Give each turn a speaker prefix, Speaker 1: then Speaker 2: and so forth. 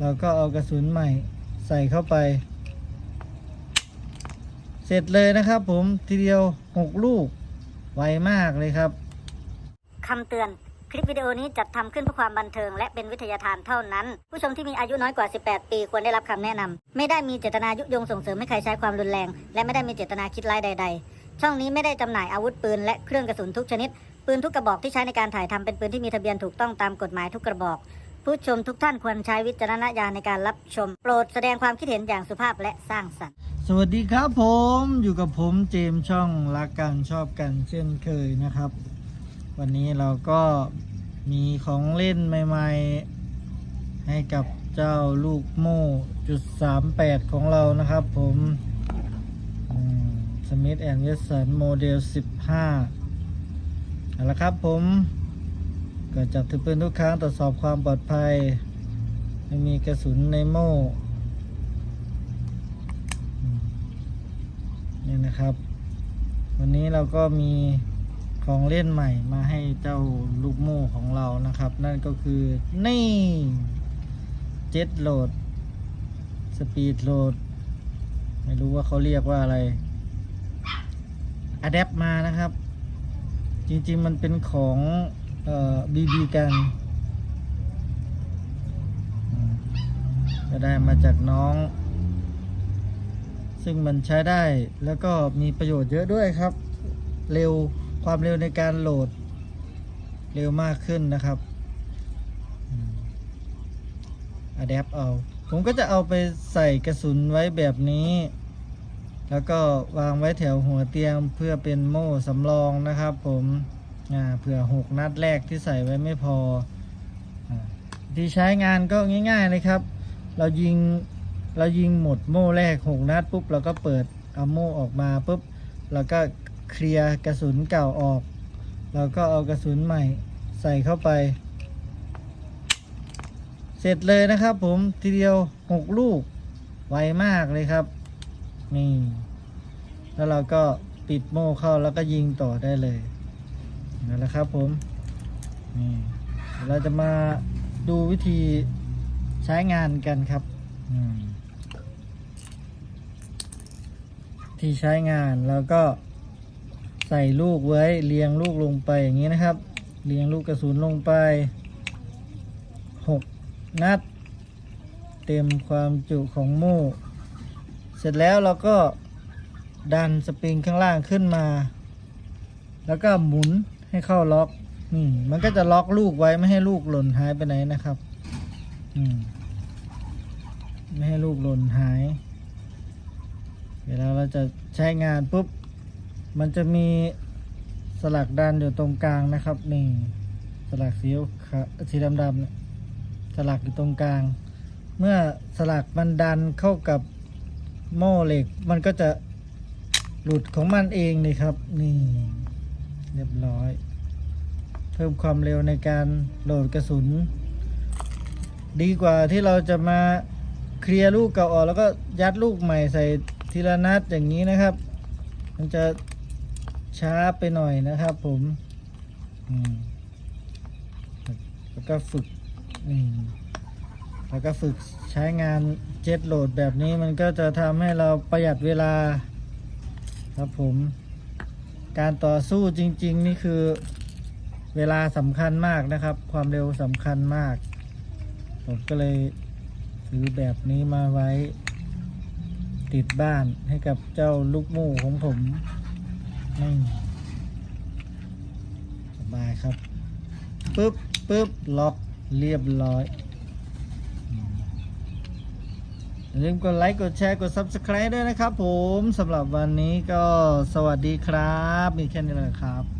Speaker 1: เราก็เอากระสุนใหม่ใส่เข้าไป เสร็จเลยนะครับผมทีเดียวหกลูก ไวมากเลยครับ
Speaker 2: คำเตือนคลิปวิดีโอนี้จัดทำขึ้นเพื่อความบันเทิง และเป็นวิทยาทานเท่านั้น ผู้ชมที่มีอายุน้อยกว่า 18 ปีควรได้รับคำแนะนำไม่ได้มีเจตนายุยงส่งเสริมให้ใครใช้ความรุนแรง และไม่ได้มีเจตนาคิดร้ายใด ๆ ช่องนี้ไม่ได้จำหน่ายอาวุธปืนและเครื่องกระสุนทุกชนิด ปืนทุกกระบอกที่ใช้ในการถ่ายทำเป็นปืนที่มีทะเบียนถูกต้องตามกฎหมายทุกกระบอก ผู้ชมทุกท่านควรใช้วิจารณญาณในการรับชม โปรดแสดงความคิดเห็นอย่างสุภาพและสร้างสรรค์
Speaker 1: สวัสดีครับผมอยู่กับผมเจมส์ช่องรักกันชอบกันเช่นเคยนะครับ วันนี้เราก็มีของเล่นใหม่ๆ ให้กับเจ้าลูกโม่จุดสามแปดของเรานะครับผมสมิธแอนด์เวสันโมเดลสิบห้าเอาละครับผม ก็จับถือปืนทุกครั้งตรวจสอบความปลอดภัย ไม่มีกระสุนในโม่นี่นะครับ วันนี้เราก็มีของเล่นใหม่มาให้เจ้าลูกโม่ของเรานะครับ นั่นก็คือนี่เจ็ตโหลด สปีดโหลด ไม่รู้ว่าเขาเรียกว่าอะไรอะแดปมานะครับ จริงๆมันเป็นของ บีบีกันก็ได้มาจากน้อง ซึ่งมันใช้ได้แล้วก็มีประโยชน์เยอะด้วยครับ เร็วความเร็วในการโหลด เร็วมากขึ้นนะครับอะแดปเอา ผมก็จะเอาไปใส่กระสุนไว้แบบนี้ แล้วก็วางไว้แถวหัวเตียงเพื่อเป็นโม่สำรองนะครับผม อ่าเผื่อหกนัดแรกที่ใส่ไว้ไม่พออที่ใช้งานก็ง่ายๆเลยครับ เรายิงเรายิงหมดโม่แรกหกนัดปุ๊บเราก็เปิดเอาโม่ออกมาปุ๊บเราก็เคลียร์กระสุนเก่าออกเราก็เอากระสุนใหม่ใส่เข้าไป เสร็จเลยนะครับผมทีเดียวหกลูกไวมากเลยครับนี่แล้วเราก็ปิดโม่เข้าแล้วก็ยิงต่อได้เลย นั่นแหละครับผมนี่เราจะมาดูวิธีใช้งานกันครับที่ใช้งานแล้วก็ใส่ลูกไว้เรียงลูกลงไปอย่างนี้นะครับ เรียงลูกกระสุนลงไปหกนัด เต็มความจุของโม่เสร็จแล้วเราก็ดันสปริงข้างล่างขึ้นมา แล้วก็หมุน ให้เข้าล็อกนี่มันก็จะล็อกลูกไว้ไม่ให้ลูกหล่นหายไปไหนนะครับอืมไม่ให้ลูกหล่นหาย เวลาเราจะใช้งานปุ๊บ มันจะมีสลักดันอยู่ตรงกลางนะครับนี่สลักสีขาวสีดำๆเนี่ยสลักอยู่ตรงกลาง เมื่อสลักมันดันเข้ากับโม่เหล็ก มันก็จะหลุดของมันเองเลยครับ นี่ เรียบร้อย เพิ่มความเร็วในการโหลดกระสุน ดีกว่าที่เราจะมาเคลียร์ลูกเก่าออก แล้วก็ยัดลูกใหม่ใส่ทีละนัดอย่างนี้นะครับ มันจะช้าไปหน่อยนะครับผมแล้วก็ฝึกแล้วก็ฝึกใช้งานเจ็ตโหลดแบบนี้มันก็จะทำให้เราประหยัดเวลาครับผม การต่อสู้จริง ๆ นี่คือเวลาสำคัญมากนะครับ ความเร็วสำคัญมาก ผมก็เลยซื้อแบบนี้มาไว้ ติดบ้านให้กับเจ้าลูกหมูของผมนี่สบายครับปึ๊บปึ๊บล็อกเรียบร้อยอืม อย่าลืมกดไลค์กดแชร์กด Subscribe ด้วยนะครับผมสำหรับวันนี้ก็สวัสดีครับ มีแค่นี้แหละครับ